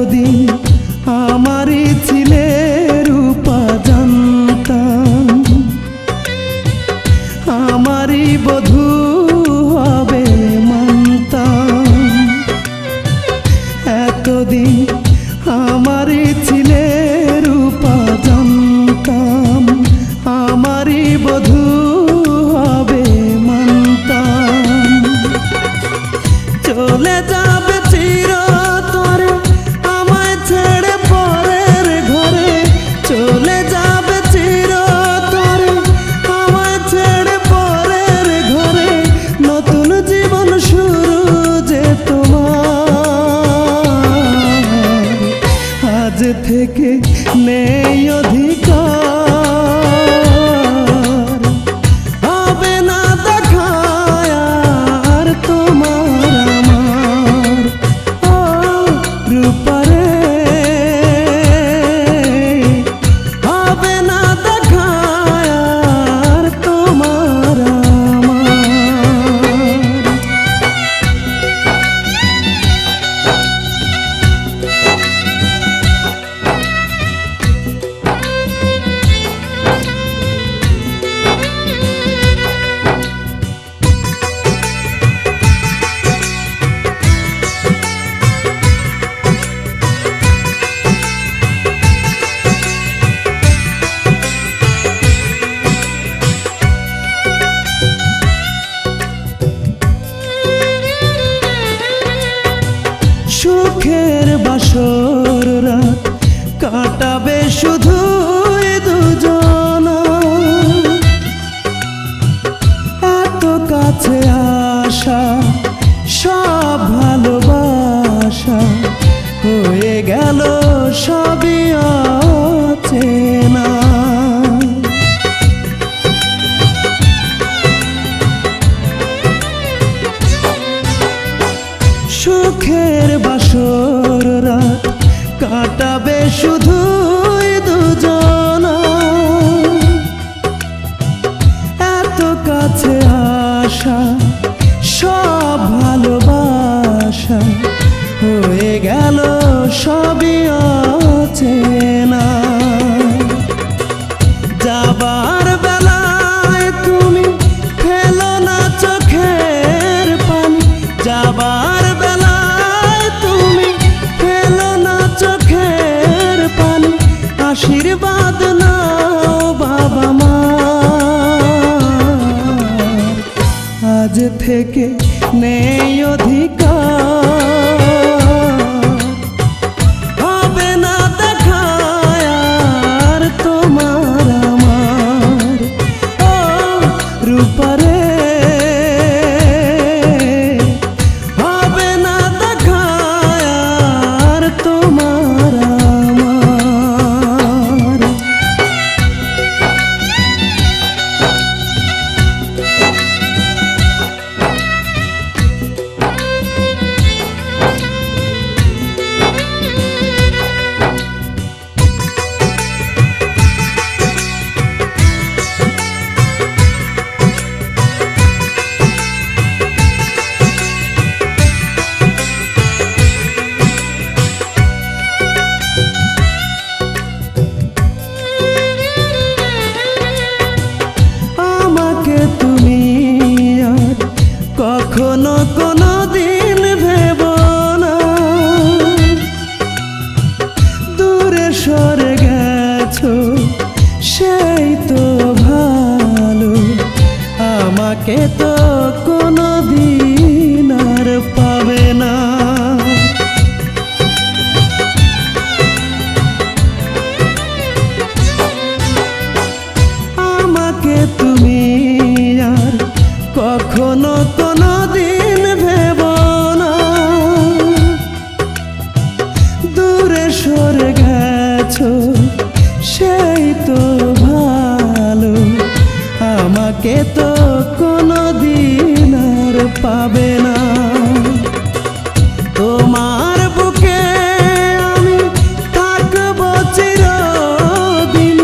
এতদিন আমারই ছিলে রূপা জানতাম আমারই বধূ সুখের বাসর কাটাবে শুধু দুজন। এত কাছে আসা, সব ভালোবাসা হয়ে গেল, সবই অচেনা সুখের কাটাবে শুধু দুজন। এত কাছে আসা আজ থেকে নেই অধিকার কোনো না। দূরে সরে গেছো সেই তো আমাকে তো আমাকে তো কোনো দিন আর পাবে না। তোমার বুকে আমি থাকব চিরদিন।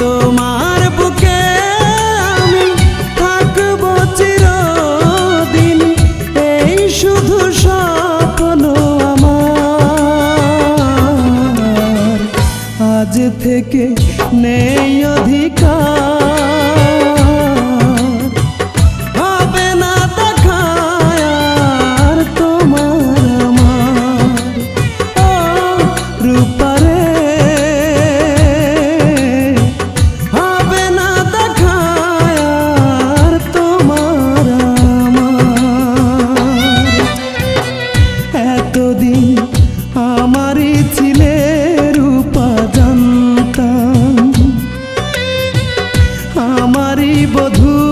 তোমার বুকে আমি থাকব চিরদিন। এই শুধু স্বপ্ন আমার। থেকে নেই আমারই বধূ।